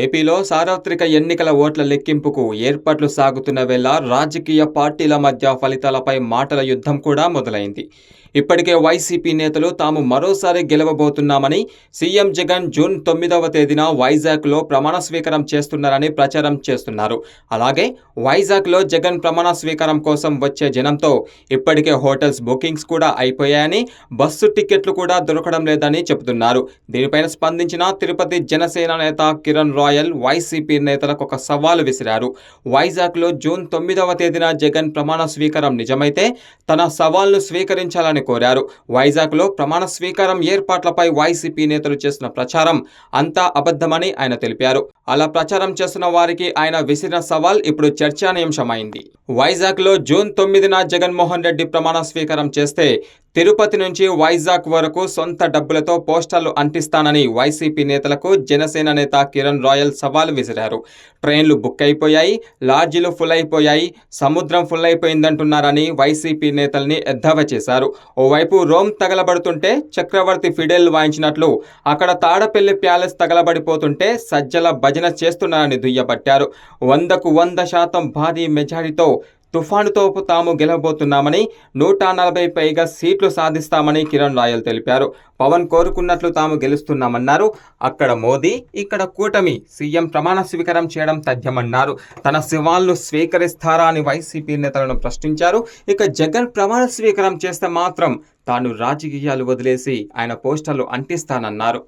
ఏపీలో సార్వత్రిక ఎన్నికల ఓట్ల లెక్కింపుకు ఏర్పాట్లు సాగుతున్న వేళ రాజకీయ పార్టీల మధ్య ఫలితాలపై మాటల యుద్ధం కూడా మొదలైంది. ఇప్పటికే వైసీపీ నేతలు తాము మరోసారి గెలవబోతున్నామని సీఎం జగన్ జూన్ తొమ్మిదవ తేదీన వైజాగ్లో ప్రమాణ స్వీకారం చేస్తున్నారని ప్రచారం చేస్తున్నారు. అలాగే వైజాగ్లో జగన్ ప్రమాణ స్వీకారం కోసం వచ్చే జనంతో ఇప్పటికే హోటల్స్ బుకింగ్స్ కూడా అయిపోయాయని బస్సు టికెట్లు కూడా దొరకడం లేదని చెబుతున్నారు. దీనిపైన స్పందించిన తిరుపతి జనసేన నేత కిరణ్ రాయల్ వైసీపీ నేతలకు ఒక సవాలు విసిరారు. వైజాగ్లో జూన్ తొమ్మిదవ తేదీన జగన్ ప్రమాణ స్వీకారం నిజమైతే తన సవాల్ను స్వీకరించాలని కోరారు. వైజాగ్లో ప్రమాణ స్వీకారం ఏర్పాట్లపై వైసీపీ నేతలు చేసిన ప్రచారం అంతా అబద్ధమని ఆయన తెలిపారు. అలా ప్రచారం చేస్తున్న వారికి ఆయన విసిరిన సవాల్ ఇప్పుడు చర్చానీయాంశమైంది. వైజాగ్లో జూన్ తొమ్మిదిన జగన్మోహన్ రెడ్డి ప్రమాణ స్వీకారం చేస్తే తిరుపతి నుంచి వైజాగ్ వరకు సొంత డబ్బులతో పోస్టర్లు అంటిస్తానని వైసీపీ నేతలకు జనసేన నేత కిరణ్ రాయల్ సవాల్ విసిరారు. ట్రైన్లు బుక్ అయిపోయాయి లాడ్జీలు ఫుల్ అయిపోయాయి సముద్రం ఫుల్ అయిపోయిందంటున్నారని వైసీపీ నేతల్ని ఎద్దావ చేశారు. ఓవైపు రోమ్ తగలబడుతుంటే చక్రవర్తి ఫిడెల్ వాయించినట్లు అక్కడ తాడపల్లి ప్యాలెస్ తగలబడిపోతుంటే సజ్జల భజన చేస్తున్నారని దుయ్యబట్టారు. వందకు వంద శాతం భారీ మెజారిటీతో తుఫానుతో తాము గెలవబోతున్నామని నూట నలభై పైగా సీట్లు సాధిస్తామని కిరణ్ రాయల్ తెలిపారు. పవన్ కోరుకున్నట్లు తాము గెలుస్తున్నామన్నారు. అక్కడ మోదీ ఇక్కడ కూటమి సీఎం ప్రమాణ స్వీకారం చేయడం తథ్యమన్నారు. తన సవాల్ను స్వీకరిస్తారా అని వైసీపీ నేతలను ప్రశ్నించారు. ఇక జగన్ ప్రమాణ స్వీకారం చేస్తే మాత్రం తాను రాజకీయాలు వదిలేసి ఆయన పోస్టర్లు అంటిస్తానన్నారు.